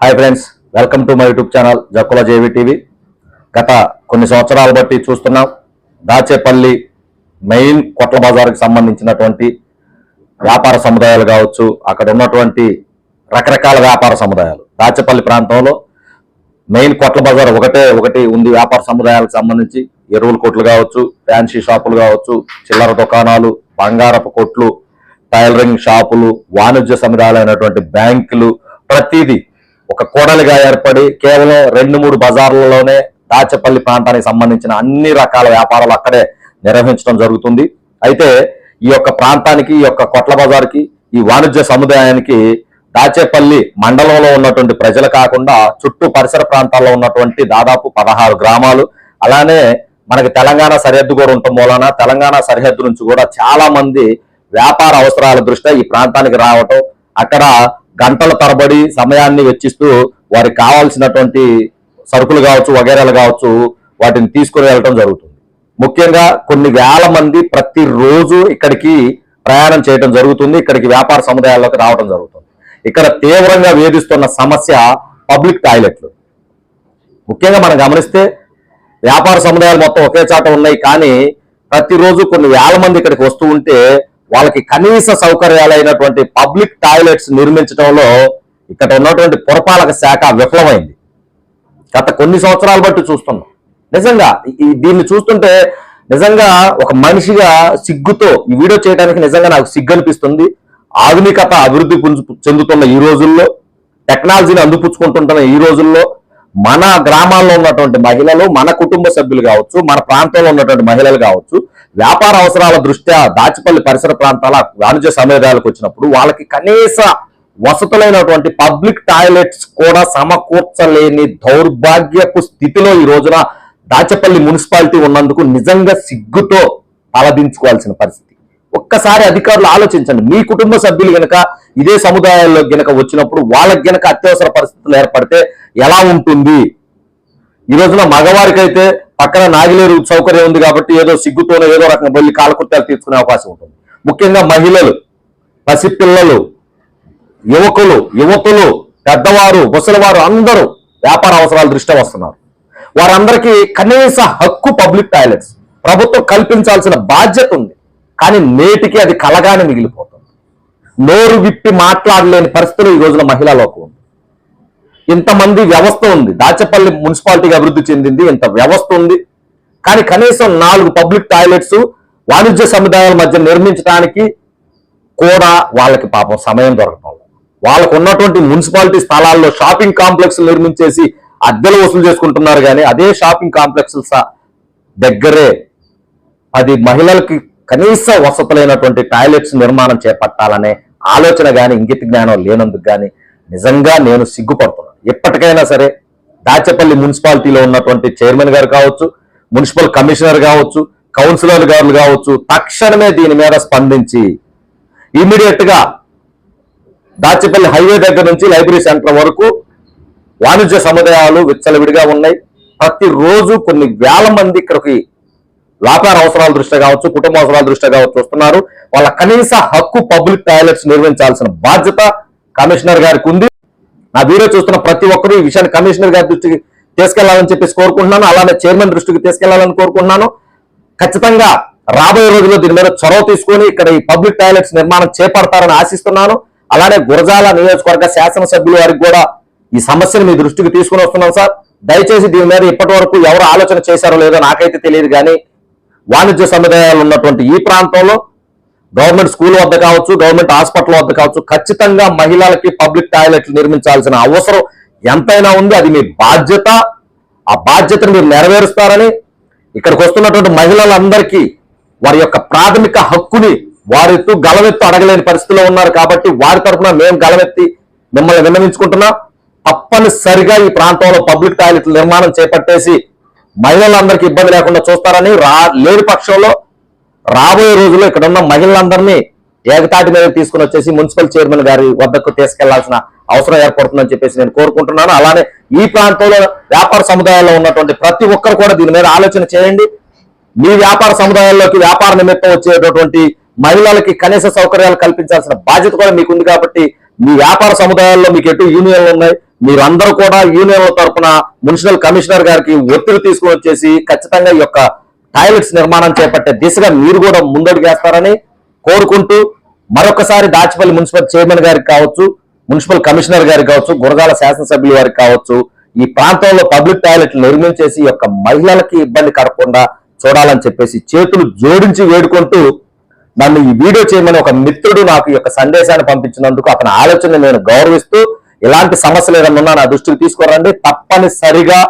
Hi friends welcome to my YouTube channel Jakkula JV TV గత కొన్ని సంవత్సరాలు బట్టి చూస్తున్నాం దాచేపల్లి మెయిన్ కొట్ల బజార్కి సంబంధించినటువంటి వ్యాపార సముదాయాలు కావచ్చు అక్కడ ఉన్నటువంటి రకరకాల వ్యాపార సముదాయాలు. దాచేపల్లి ప్రాంతంలో మెయిన్ కొట్ల బజార్ ఒకటే ఒకటి ఉంది వ్యాపార సముదాయాలకు సంబంధించి. ఎరువుల కొట్లు కావచ్చు ఫ్యాన్సీ షాపులు కావచ్చు చిల్లర దుకాణాలు బంగారపు కొట్లు టైలరింగ్ షాపులు వాణిజ్య సముదాయాలైనటువంటి బ్యాంకులు ప్రతిదీ ఒక కూడలిగా ఏర్పడి కేవలం రెండు మూడు బజార్లలోనే దాచపల్లి ప్రాంతానికి సంబంధించిన అన్ని రకాల వ్యాపారాలు అక్కడే నిర్వహించడం జరుగుతుంది. అయితే ఈ యొక్క ప్రాంతానికి ఈ యొక్క కొట్ల బజార్కి ఈ వాణిజ్య సముదాయానికి దాచేపల్లి మండలంలో ఉన్నటువంటి ప్రజలు కాకుండా చుట్టూ పరిసర ప్రాంతాల్లో ఉన్నటువంటి దాదాపు పదహారు గ్రామాలు అలానే మనకి తెలంగాణ సరిహద్దు కూడా ఉండటం మూలన తెలంగాణ సరిహద్దు నుంచి కూడా చాలా మంది వ్యాపార అవసరాల దృష్ట్యా ఈ ప్రాంతానికి రావటం అక్కడ గంటల తరబడి సమయాన్ని వెచ్చిస్తూ వారికి కావాల్సినటువంటి సరుకులు కావచ్చు వగేరాలు కావచ్చు వాటిని తీసుకుని వెళ్ళటం జరుగుతుంది. ముఖ్యంగా కొన్ని వేల మంది ప్రతిరోజు ఇక్కడికి ప్రయాణం చేయడం జరుగుతుంది. ఇక్కడికి వ్యాపార సముదాయాల్లోకి రావడం జరుగుతుంది. ఇక్కడ తీవ్రంగా వేధిస్తున్న సమస్య పబ్లిక్ టాయిలెట్లు. ముఖ్యంగా మనం గమనిస్తే వ్యాపార సముదాయాలు మొత్తం ఒకే చాట ఉన్నాయి కానీ ప్రతిరోజు కొన్ని వేల మంది ఇక్కడికి వస్తూ ఉంటే వాళ్ళకి కనీస సౌకర్యాలైనటువంటి పబ్లిక్ టాయిలెట్స్ నిర్మించడంలో ఇక్కడ ఉన్నటువంటి పురపాలక శాఖ విఫలమైంది. గత కొన్ని సంవత్సరాలు బట్టి చూస్తున్నాం. నిజంగా ఈ- దీన్ని చూస్తుంటే నిజంగా ఒక మనిషిగా సిగ్గుతో ఈ వీడియో చేయడానికి నిజంగా నాకు సిగ్గు అనిపిస్తుంది ఆధునికత అభివృద్ధి చెందుతున్న ఈ రోజుల్లో టెక్నాలజీని అందిపుచ్చుకుంటుంటున్న ఈ రోజుల్లో మన గ్రామాల్లో ఉన్నటువంటి మహిళలు మన కుటుంబ సభ్యులు కావచ్చు మన ప్రాంతంలో ఉన్నటువంటి మహిళలు కావచ్చు వ్యాపార అవసరాల దృష్ట్యా దాచిపల్లి పరిసర ప్రాంతాల వాణిజ్య సముదాయాలకు వచ్చినప్పుడు వాళ్ళకి కనీస వసతులైనటువంటి పబ్లిక్ టాయిలెట్స్ కూడా సమకూర్చలేని దౌర్భాగ్యపు స్థితిలో ఈ రోజున దాచపల్లి మున్సిపాలిటీ ఉన్నందుకు నిజంగా సిగ్గుతో తలదించుకోవాల్సిన పరిస్థితి. ఒక్కసారి అధికారులు ఆలోచించండి. మీ కుటుంబ సభ్యులు గనక ఇదే సముదాయాల్లో గనక వచ్చినప్పుడు వాళ్ళకి గనక అత్యవసర పరిస్థితులు ఏర్పడితే ఎలా ఉంటుంది? ఈ రోజున మగవారికైతే పక్కన నాగిలేరు సౌకర్యం ఉంది కాబట్టి ఏదో సిగ్గుతోనో ఏదో రకంగా వెళ్ళి కాలకృత్యాలు తీర్చుకునే అవకాశం ఉంటుంది. ముఖ్యంగా మహిళలు పసిపిల్లలు యువకులు యువతులు పెద్దవారు ముసలివారు అందరూ వ్యాపార అవసరాల దృష్ట్యా వస్తున్నారు. వారందరికీ కనీస హక్కు పబ్లిక్ టాయిలెట్స్. ప్రభుత్వం కల్పించాల్సిన బాధ్యత ఉంది. కానీ నేటికి అది కలగానే మిగిలిపోతుంది. నోరు విప్పి మాట్లాడలేని పరిస్థితులు ఈ రోజున మహిళలకు ఉంది ఇంతమంది వ్యవస్థ ఉంది. దాచపల్లి మున్సిపాలిటీకి అభివృద్ధి చెందింది ఇంత వ్యవస్థ ఉంది. కానీ కనీసం నాలుగు పబ్లిక్ టాయిలెట్స్ వాణిజ్య సముదాయాల మధ్య నిర్మించడానికి కూడా వాళ్ళకి పాపం సమయం దొరకటం వాళ్ళకు ఉన్నటువంటి మున్సిపాలిటీ స్థలాల్లో షాపింగ్ కాంప్లెక్స్ నిర్మించేసి అద్దెలు వసూలు చేసుకుంటున్నారు కానీ అదే షాపింగ్ కాంప్లెక్స్ దగ్గరే అది మహిళలకి కనీస వసతులైనటువంటి టాయిలెట్స్ నిర్మాణం చేపట్టాలనే ఆలోచన కానీ ఇంగిత జ్ఞానం లేనందుకు కానీ నిజంగా నేను సిగ్గుపడుతున్నాను. ఎప్పటికైనా సరే దాచేపల్లి మున్సిపాలిటీలో ఉన్నటువంటి చైర్మన్ గారు కావచ్చు మున్సిపల్ కమిషనర్ కావచ్చు కౌన్సిలర్ గారు కావచ్చు తక్షణమే దీని మీద స్పందించి ఇమీడియట్గా దాచిపల్లి హైవే దగ్గర నుంచి లైబ్రరీ సెంటర్ వరకు వాణిజ్య సముదాయాలు విచ్చలవిడిగా ఉన్నాయి. ప్రతిరోజు కొన్ని వేల మంది ఇక్కడికి వ్యాపార అవసరాల దృష్ట్యా కావచ్చు కుటుంబ అవసరాల దృష్ట్యా కావచ్చు వస్తున్నారు. వాళ్ళ కనీస హక్కు పబ్లిక్ టాయిలెట్స్ నిర్వహించాల్సిన బాధ్యత కమిషనర్ గారికి ఉంది. నా వీడియో చూస్తున్న ప్రతి ఒక్కరూ ఈ విషయాన్ని కమిషనర్ గారి దృష్టికి తీసుకెళ్ళాలని చెప్పేసి కోరుకుంటున్నాను. అలానే చైర్మన్ దృష్టికి తీసుకెళ్ళాలని కోరుకుంటున్నాను. ఖచ్చితంగా రాబోయే రోజుల్లో దీని మీద చొరవ తీసుకొని ఇక్కడ ఈ పబ్లిక్ టాయిలెట్స్ నిర్మాణం చేపడతారని ఆశిస్తున్నాను. అలానే గురజాల నియోజకవర్గ శాసనసభ్యుల వారికి కూడా ఈ సమస్యను మీ దృష్టికి తీసుకుని వస్తున్నాం సార్. దయచేసి దీని మీద ఇప్పటి వరకు ఎవరు ఆలోచన చేశారో లేదో నాకైతే తెలియదు కానీ వాణిజ్య సముదాయాలు ఉన్నటువంటి ఈ ప్రాంతంలో గవర్నమెంట్ స్కూల్ వద్ద కావచ్చు గవర్నమెంట్ హాస్పిటల్ వద్ద కావచ్చు ఖచ్చితంగా మహిళలకి పబ్లిక్ టాయిలెట్లు నిర్మించాల్సిన అవసరం ఎంతైనా ఉంది. అది మీ బాధ్యత. ఆ బాధ్యతను మీరు నెరవేరుస్తారని ఇక్కడికి వస్తున్నటువంటి మహిళలందరికీ వారి యొక్క ప్రాథమిక హక్కుని వారితో గలవెత్తు అడగలేని పరిస్థితిలో ఉన్నారు కాబట్టి వారి తరఫున మేము గలవెత్తి మిమ్మల్ని విన్నవించుకుంటున్నాం. తప్పనిసరిగా ఈ ప్రాంతంలో పబ్లిక్ టాయిలెట్లు నిర్మాణం చేపట్టేసి మహిళలందరికీ ఇబ్బంది లేకుండా చూస్తారని రా లేని పక్షంలో రాబోయే రోజుల్లో ఇక్కడ ఉన్న మహిళలందరినీ ఏకతాటి మీద తీసుకుని వచ్చేసి మున్సిపల్ చైర్మన్ గారి వద్దకు తీసుకెళ్ళాల్సిన అవసరం ఏర్పడుతుందని చెప్పేసి నేను కోరుకుంటున్నాను. అలానే ఈ ప్రాంతంలో వ్యాపార సముదాయాల్లో ఉన్నటువంటి ప్రతి ఒక్కరు కూడా దీని మీద ఆలోచన చేయండి. మీ వ్యాపార సముదాయాల్లోకి వ్యాపార నిమిత్తం వచ్చేటటువంటి మహిళలకి కనీస సౌకర్యాలు కల్పించాల్సిన బాధ్యత కూడా మీకుంది కాబట్టి మీ వ్యాపార సముదాయాల్లో మీకు ఎటు యూనియన్లు ఉన్నాయి మీరందరూ కూడా యూనియన్ల తరపున మున్సిపల్ కమిషనర్ గారికి ఒత్తిడి తీసుకుని వచ్చేసి ఖచ్చితంగా ఈ యొక్క టాయిలెట్స్ నిర్మాణం చేపట్టే దిశగా మీరు కూడా ముందడుగు వేస్తారని కోరుకుంటూ మరొకసారి దాచిపల్లి మున్సిపల్ చైర్మన్ గారికి కావచ్చు మున్సిపల్ కమిషనర్ గారికి కావచ్చు గురజాల శాసనసభ్యుల వారికి కావచ్చు ఈ ప్రాంతంలో పబ్లిక్ టాయిలెట్లు నిర్మించేసి యొక్క మహిళలకి ఇబ్బంది కలగకుండా చూడాలని చెప్పేసి చేతులు జోడించి వేడుకుంటూ నన్ను ఈ వీడియో చేయమని ఒక మిత్రుడు నాకు యొక్క సందేశాన్ని పంపించినందుకు అతని ఆలోచన నేను గౌరవిస్తూ ఇలాంటి సమస్యలు ఏదన్నా ఉన్నా నా దృష్టికి తీసుకురండి. తప్పనిసరిగా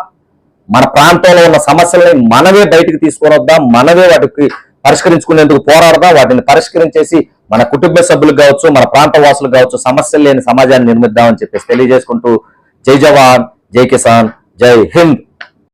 మన ప్రాంతంలో ఉన్న సమస్యల్ని మనమే బయటకు తీసుకొని వద్దాం మనమే వాటికి పరిష్కరించుకునేందుకు పోరాడదాం వాటిని పరిష్కరించేసి మన కుటుంబ సభ్యులకు కావచ్చు మన ప్రాంత వాసులకు కావచ్చు సమస్యలు లేని సమాజాన్ని నిర్మిద్దామని చెప్పేసి తెలియజేసుకుంటూ జై జవాన్ జై కిసాన్ జై హింద్.